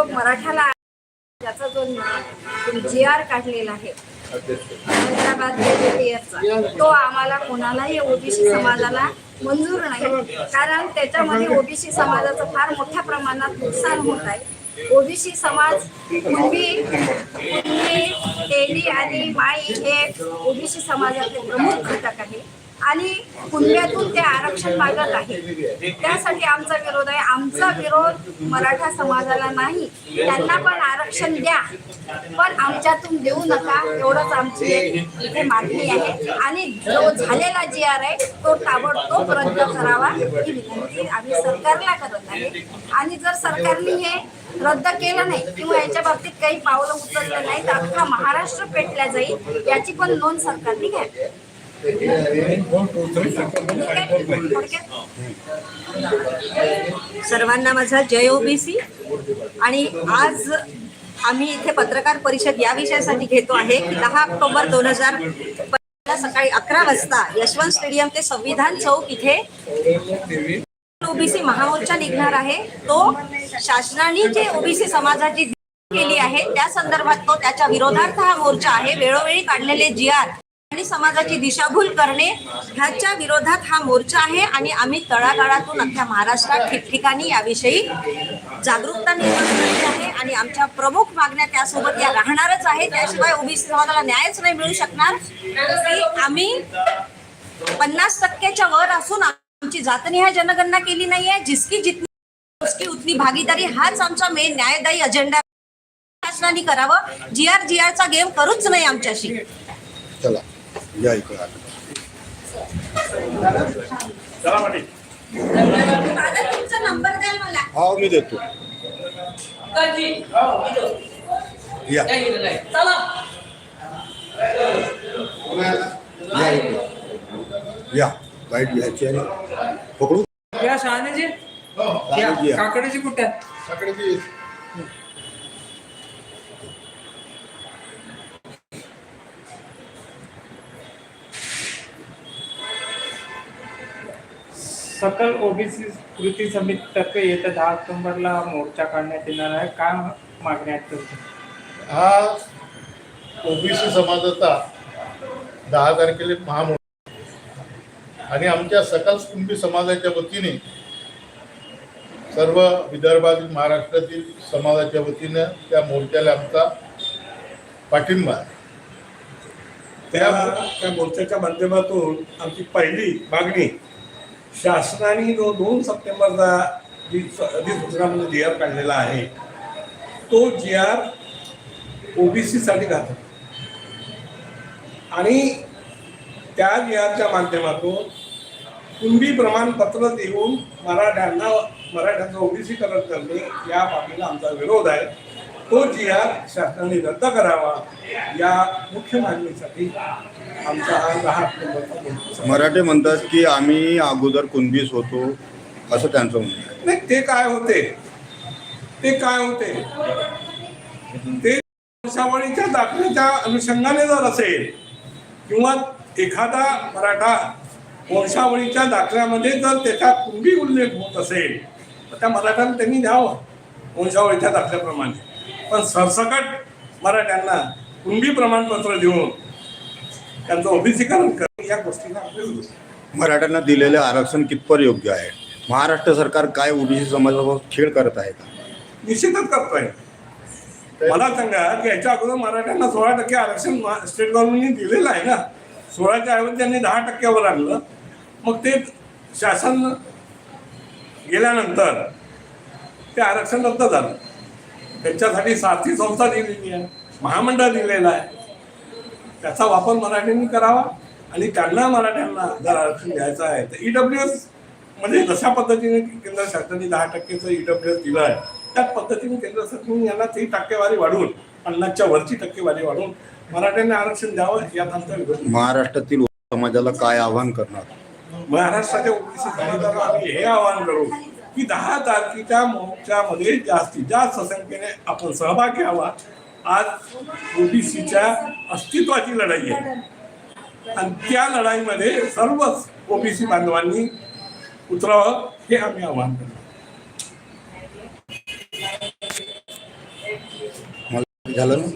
जो मराठाला त्याचा जो जी आर काढलेला आहे हैदराबाद तो आम्हाला कोणालाही ओबीसी समाजाला मंजूर नाही. कारण त्याच्यामध्ये ओबीसी समाजाचं फार मोठ्या प्रमाणात नुकसान होत आहे. ओबीसी समाज म्हणजे कुणबी कुणबी तेली आणि माई हे ओबीसी समाजाचे प्रमुख घटक आहे. आणि कुणब्यातून ते आरक्षण मागत आहे. त्यासाठी आमचा विरोध आहे. आमचा विरोध मराठा समाजाला नाही. त्यांना पण आरक्षण द्या. पण आमच्यातून देऊ नका. एवढंच आमची इथे मागणी आहे. आणि जो झालेला जी आर आहे तो ताबडतोब रद्द करावा. ही विनंती आम्ही सरकारला करत आहे. आणि जर सरकारने हे रद्द केलं नाही किंवा याच्या बाबतीत काही पावलं उचललं नाही तर अख्खा महाराष्ट्र पेटल्या जाईल याची पण नोंद सरकारने घ्यावी. सर्वांना माझा जय ओबीसी. आणि आज आम्ही इथे पत्रकार परिषद या विषयासाठी घेतो आहे. की दहा ऑक्टोबर दोन हजार सकाळी अकरा वाजता यशवंत स्टेडियम ते संविधान चौक इथे ओबीसी महामोर्चा निघणार आहे. तो शासनाने जे ओबीसी समाजाची केली आहे त्या संदर्भात तो त्याच्या विरोधार्थ हा मोर्चा आहे. वेळोवेळी काढलेले जी आर आणि समाजाची दिशाभूल करणे ह्याच्या विरोधात हा मोर्चा आहे आणि आम्ही तळागाळातून अख्ख्या महाराष्ट्रात ठिकठिकाणी याविषयी जागरूकता निर्माण केली आहे आणि आमच्या प्रमुख मागण्या त्यासोबत या राहणारच आहे त्याशिवाय ओबीसी समाजाला न्यायच नाही मिळू शकणार. की आम्ही पन्नास टक्क्याच्या वर असून आमची जातनिहाय जनगणना केली नाहीये. जिसकी जितनी उसकी उतनी भागीदारी हाच आमचा मेन न्यायदायी अजेंडा शासनाने करावं. जी आर जी आरचा गेम करूच नाही आमच्याशी. चला. या इकडे मला? हा मी देतो. या. या इकडे. या वाईट घ्यायची आणि पकडू? या शहाण्याची. काकडीची कुठे? आहेत? सकल ओबीसी कृती समितीतर्फे येत्या दहा ऑक्टोबरला मोर्चा काढण्यात येणार आहे. काय मागण्या आहेत तुमच्या? हा ओबीसी समाजाचा दहा तारखेला महामोर्चा आणि आमच्या सकल कुणबी समाजाच्या वतीने सर्व विदर्भातील महाराष्ट्रातील समाजाच्या वतीनं त्या मोर्चाला आमचा पाठिंबा आहे. त्या त्या मोर्चाच्या माध्यमातून आमची पहिली मागणी शासनाने जो दोन सप्टेंबरचा जी अधिसूचनामध्ये जी आर काढलेला आहे तो जी आर ओबीसीसाठी घातला. आणि त्या जी आरच्या माध्यमातून कुणबी प्रमाणपत्र देऊन मराठ्यांना मराठ्यांचं ओबीसीकरण करणे या बाबीला आमचा विरोध आहे. तो जी आर शासनाने रद्द करावा या मुख्य मागणीसाठी आमचा हा दहा ऑक्टोबरचा. मराठे म्हणतात की आम्ही अगोदर कुणबीच होतो असं त्यांचं म्हणणं नाही ते काय होते? ते काय होते? ते वंशावळीच्या दाखल्याच्या अनुषंगाने जर असेल किंवा एखादा मराठा वंशावळीच्या दाखल्यामध्ये जर त्याचा कुंभी उल्लेख होत असेल तर त्या मराठ्याला त्यांनी द्यावं वंशावळीच्या दाखल्याप्रमाणे. पण सरसकट मराठ्यांना कुंभी प्रमाणपत्र देऊन त्यांचं ओबीसीकरण करणं या गोष्टीला आहे. मराठ्यांना दिलेले आरक्षण कितपर योग्य आहे? महाराष्ट्र सरकार काय ओबीसी समाजासोबत खेळ करत आहे का? निश्चितच करतोय मला सांगा की याच्या अगोदर मराठ्यांना सोळा टक्के आरक्षण स्टेट गव्हर्नमेंटने दिलेलं आहे ना? सोळाच्या ऐवजी त्यांनी दहा टक्क्यावर आणलं. मग ते शासन गेल्यानंतर ते आरक्षण रद्द झालं. त्यांच्यासाठी सारथी संस्था दिलेली आहे महामंडळ दिलेलं आहे त्याचा वापर मराठ्यांनी करावा आणि त्यांना मराठ्यांना जर आरक्षण घ्यायचं आहे तर ईडब्ल्यू एस म्हणजे जशा पद्धतीने केंद्र शासनाने दहा टक्केचं ईडब्ल्यू एस दिलं आहे त्याच पद्धतीने केंद्र सरकारने यांना ती टक्केवारी वाढवून पन्नासच्या वरची टक्केवारी वाढवून मराठ्यांना आरक्षण द्यावं यात आमचा विरोध. महाराष्ट्रातील समाजाला काय आव्हान करणार महाराष्ट्राच्या ओबीसी समाजाला आम्ही हे आवाहन करू की दहा तारखेच्या मोर्चामध्ये जास्तीत जास्त संख्येने आपण सहभाग घ्यावा. आज ओबीसीच्या अस्तित्वाची लढाई आहे. आणि त्या लढाईमध्ये सर्वच ओबीसी बांधवांनी उतरावं हे आम्ही आवाहन करतो. झालं ना?